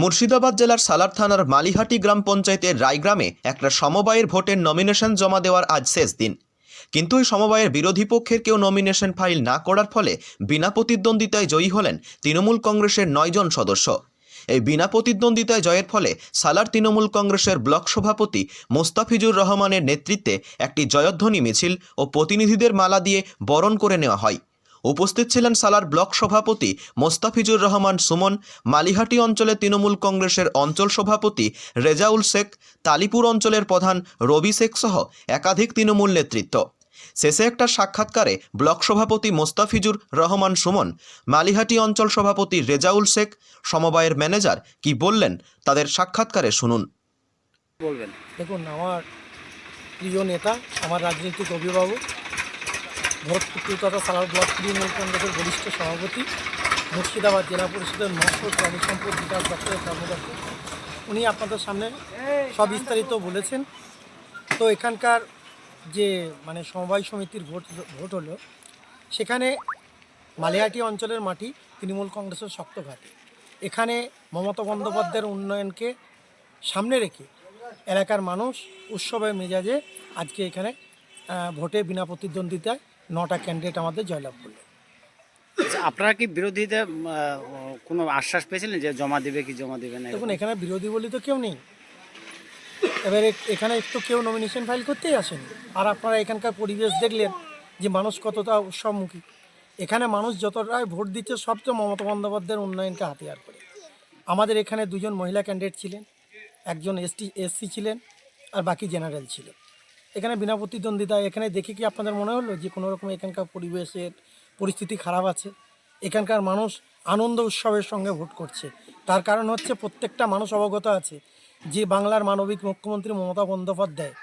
মুর্শিদাবাদ জেলার সালার থানার মালিহাটি গ্রাম পঞ্চায়েতের রায়গ্রামে একটা সমবায়ের ভোটের নমিনেশন জমা দেওয়ার আজ শেষ দিন। কিন্তু এই সমবায়ের বিরোধী পক্ষের কেউ নমিনেশন ফাইল না করার ফলে বিনা প্রতিদ্বন্দ্বিতায় জয়ী হলেন তৃণমূল কংগ্রেসের নয়জন সদস্য। এই বিনা প্রতিদ্বন্দ্বিতায় জয়ের ফলে সালার তৃণমূল কংগ্রেসের ব্লক সভাপতি মোস্তাফিজুর রহমানের নেতৃত্বে একটি জয়ধ্বনি মিছিল ও প্রতিনিধিদের মালা দিয়ে বরণ করে নেওয়া হয়। উপস্থিত ছিলেন সালার ব্লক সভাপতি মোস্তাফিজুর রহমান সুমন মালিহাটি অঞ্চলে তৃণমূল কংগ্রেসের অঞ্চল সভাপতি রেজাউল শেখ তালিপুর অঞ্চলের প্রধান রবি শেখ সহ একাধিক তৃণমূল নেতৃত্ব। শেষে একটা সাক্ষাৎকারে ব্লক সভাপতি মোস্তাফিজুর রহমান সুমন মালিহাটি অঞ্চল সভাপতি রেজাউল শেখ সমবায়ের ম্যানেজার কি বললেন তাদের সাক্ষাৎকারে শুনুন। বলবেন? দেখুন আমার প্রিয় নেতা আমার রাজনৈতিক অভিভাবক ভরতপুকুর তথা সালার ব্লক তৃণমূল কংগ্রেসের বরিষ্ঠ সভাপতি, মুর্শিদাবাদ জেলা পরিষদের মৎস্য সম্পদ বিকাশ দপ্তরের কর্মকর্তা। উনি আপনাদের সামনে সব বিস্তারিত বলেছেন। তো এখানকার যে মানে সমবায় সমিতির ভোট ভোট হলো, সেখানে মালিয়াটি অঞ্চলের মাটি তৃণমূল কংগ্রেসের শক্ত ঘাটে। এখানে মমতা বন্দ্যোপাধ্যায়ের উন্নয়নকে সামনে রেখে এলাকার মানুষ উৎসবের মেজাজে আজকে এখানে ভোটে বিনা প্রতিদ্বন্দ্বিতায় নটা ক্যান্ডিডেট আমাদের জয়লাভ করল আচ্ছা, আপনারা কি বিরোধীদের কোনো আশ্বাস পেয়েছিলেন যে জমা দেবে কি জমা দেবে না দেখুন এখানে বিরোধী বলি তো কেউ নেই। এবারে এখানে তো কেউ নমিনেশন ফাইল করতেই আসেনি। আর আপনারা এখানকার পরিবেশ দেখলেন যে মানুষ কতটা উৎসবমুখী এখানে মানুষ যতটাই ভোট দিচ্ছে সব তো মমতা বন্দ্যোপাধ্যায়ের উন্নয়নকে হাতিয়ার করে। আমাদের এখানে দুজন মহিলা ক্যান্ডিডেট ছিলেন একজন এসটি এসসি ছিলেন আর বাকি জেনারেল ছিল এখানে বিনা প্রতিদ্বন্দ্বিতা এখানে দেখে কি আপনাদের মনে হলো যে কোনো রকম এখানকার পরিবেশের পরিস্থিতি খারাপ আছে? এখানকার মানুষ আনন্দ উৎসবের সঙ্গে ভোট করছে। তার কারণ হচ্ছে প্রত্যেকটা মানুষ অবগত আছে যে বাংলার মানবিক মুখ্যমন্ত্রী মমতা বন্দ্যোপাধ্যায়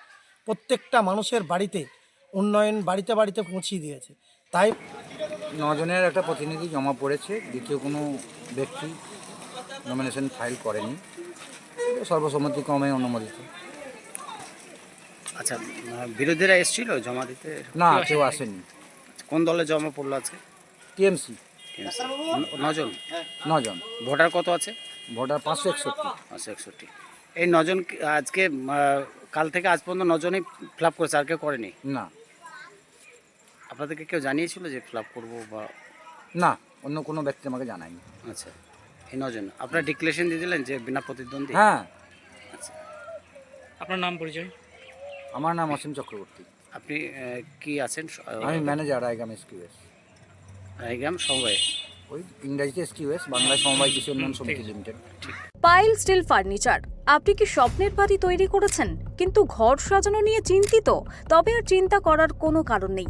প্রত্যেকটা মানুষের বাড়িতে উন্নয়ন বাড়িতে বাড়িতে পৌঁছিয়ে দিয়েছে। তাই নজনের একটা প্রতিনিধি জমা পড়েছে, দ্বিতীয় কোনো ব্যক্তি নমিনেশন ফাইল করেনি। সর্বসম্মতিক্রমে অনুমোদিত। আচ্ছা বিরোধীরা এসেছিল জমা দিতে? না কেউ আসেনি। কোন দলে জমা পড়ল আছে টিএমসি। নজন? নজন। ভোটার কত আছে? ভোটার পাঁচশো একষট্টি। পাঁচশো একষট্টি। এই নজন আজকে কাল থেকে আজ পর্যন্ত নজনই ফিল আপ করেছে আর কেউ করেনি? না। আপনাদেরকে কেউ জানিয়েছিল যে ফিল আপ করব বা? না অন্য কোনো ব্যক্তি আমাকে জানায়নি। আচ্ছা এই নজন। আপনারা ডিক্লারেশন দিয়ে দিলেন যে বিনা প্রতিদ্বন্দ্বী? হ্যাঁ। আচ্ছা। আপনার নাম পরিচয়? আমার নাম অসীম চক্রবর্তী। আপনি কি আছেন? আমি ম্যানেজার রায়গাম এসকিউএস। আইগাম সমবায়। ওই ইংরাজিতে এসকিউএস বাংলায় সমবায় কৃষি উন্নয়ন সমিতি লিমিটেড। পাইল স্টিল ফার্নিচার আপনি কি স্বপ্নের বাড়ি তৈরি করেছেন? কিন্তু ঘর সাজানো নিয়ে চিন্তিত তবে আর চিন্তা করার কোনো কারণ নেই।